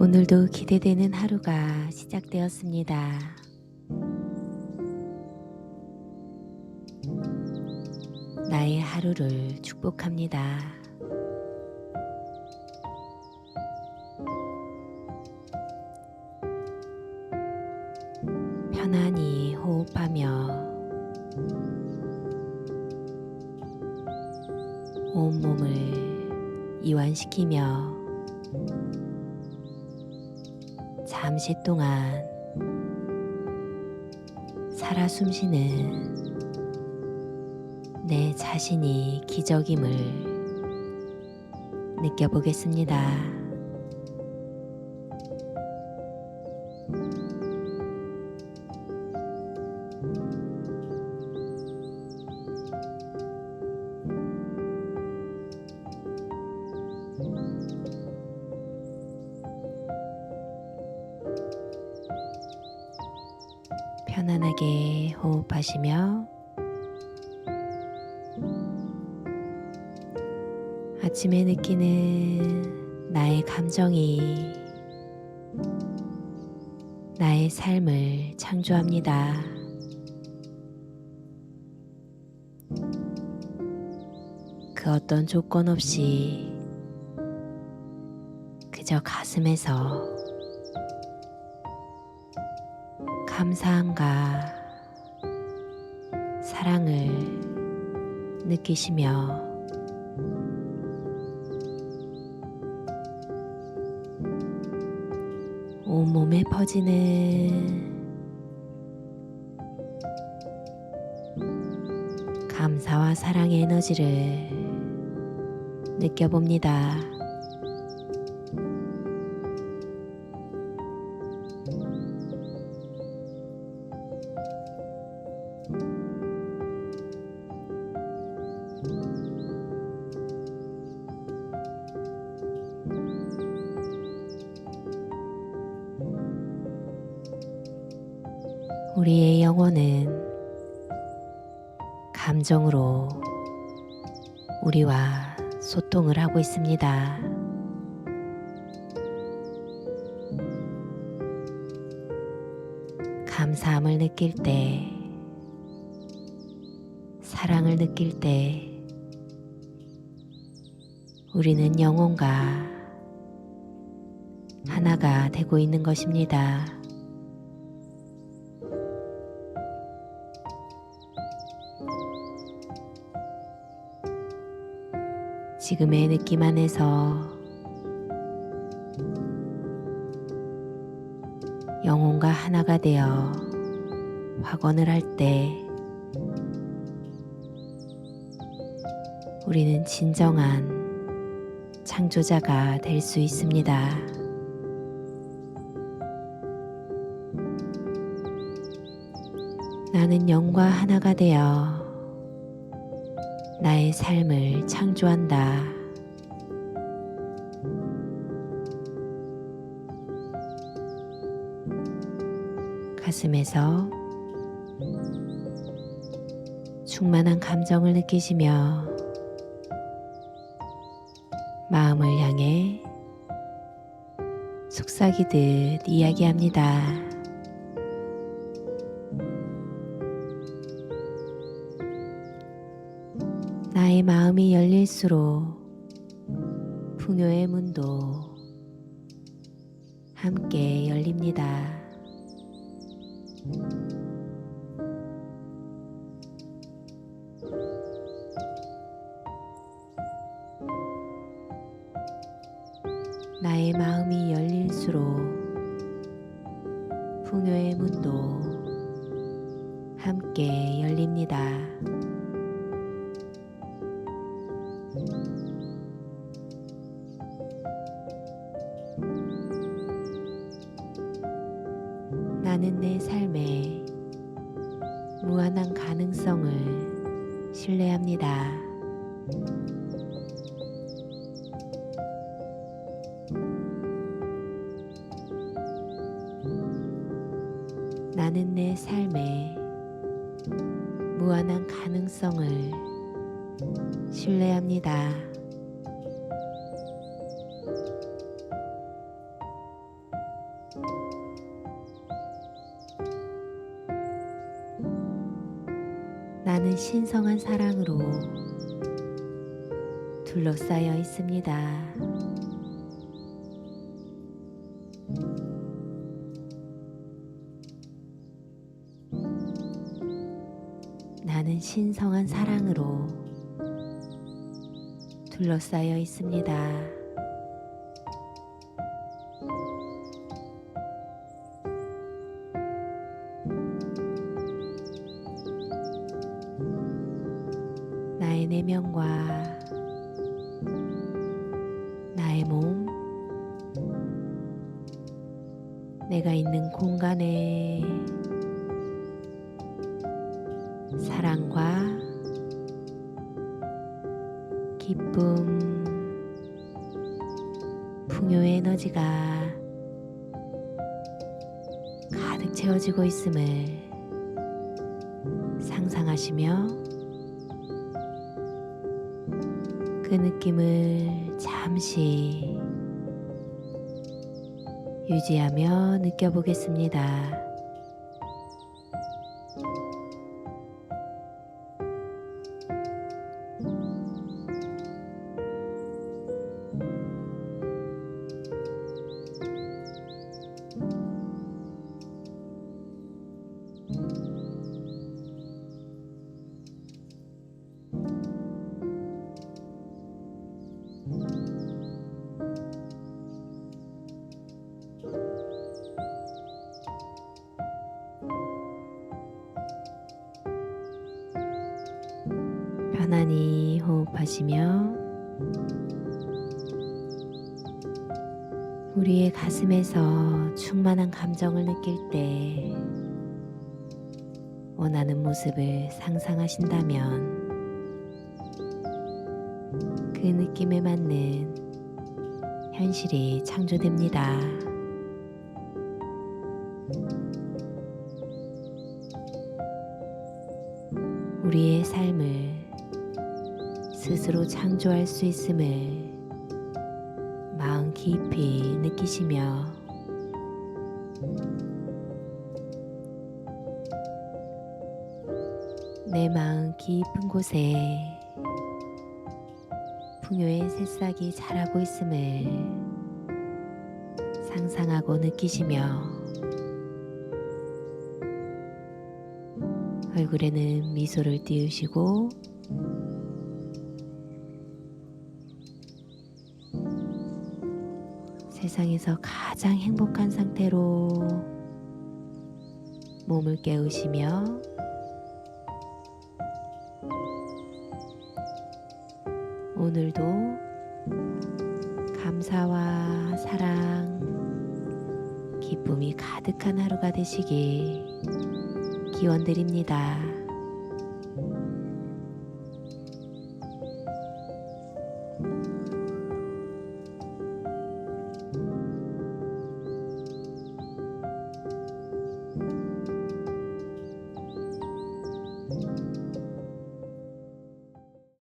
오늘도 기대되는 하루가 시작되었습니다. 나의 하루를 축복합니다. 편안히 호흡하며 온몸을 이완시키며 잠시 동안 살아 숨쉬는 내 자신이 기적임을 느껴보겠습니다. 편안하게 호흡하시며 아침에 느끼는 나의 감정이 나의 삶을 창조합니다. 그 어떤 조건 없이 그저 가슴에서 감사함과 사랑을 느끼시며 온몸에 퍼지는 감사와 사랑의 에너지를 느껴봅니다. 우리의 영혼은 감정으로 우리와 소통을 하고 있습니다. 감사함을 느낄 때, 사랑을 느낄 때, 우리는 영혼과 하나가 되고 있는 것입니다. 지금의 느낌 안에서 영혼과 하나가 되어 확언을 할 때 우리는 진정한 창조자가 될 수 있습니다. 나는 영과 하나가 되어 나의 삶을 창조한다. 가슴에서 충만한 감정을 느끼시며 마음을 향해 속삭이듯 이야기합니다. 나의 마음이 열릴수록 풍요의 문도 함께 열립니다. 나의 마음이 열릴수록 풍요의 문도 함께 열립니다. 무한한 가능성을 신뢰합니다. 나는 내 삶에 무한한 가능성을 신뢰합니다. 신성한 사랑으로 둘러싸여 있습니다. 나는 신성한 사랑으로 둘러싸여 있습니다. 나의 몸, 내가 있는 공간에 사랑과 기쁨, 풍요의 에너지가 가득 채워지고 있음을 상상하시며 그 느낌을 잠시 유지하며 느껴보겠습니다. 편안히 호흡하시며 우리의 가슴에서 충만한 감정을 느낄 때 원하는 모습을 상상하신다면 그 느낌에 맞는 현실이 창조됩니다. 우리의 삶을 스스로 창조할 수 있음을 마음 깊이 느끼시며 내 마음 깊은 곳에 풍요의 새싹이 자라고 있음을 상상하고 느끼시며 얼굴에는 미소를 띄우시고 세상에서 가장 행복한 상태로 몸을 깨우시며 오늘도 감사와 사랑, 기쁨이 가득한 하루가 되시길 기원 드립니다.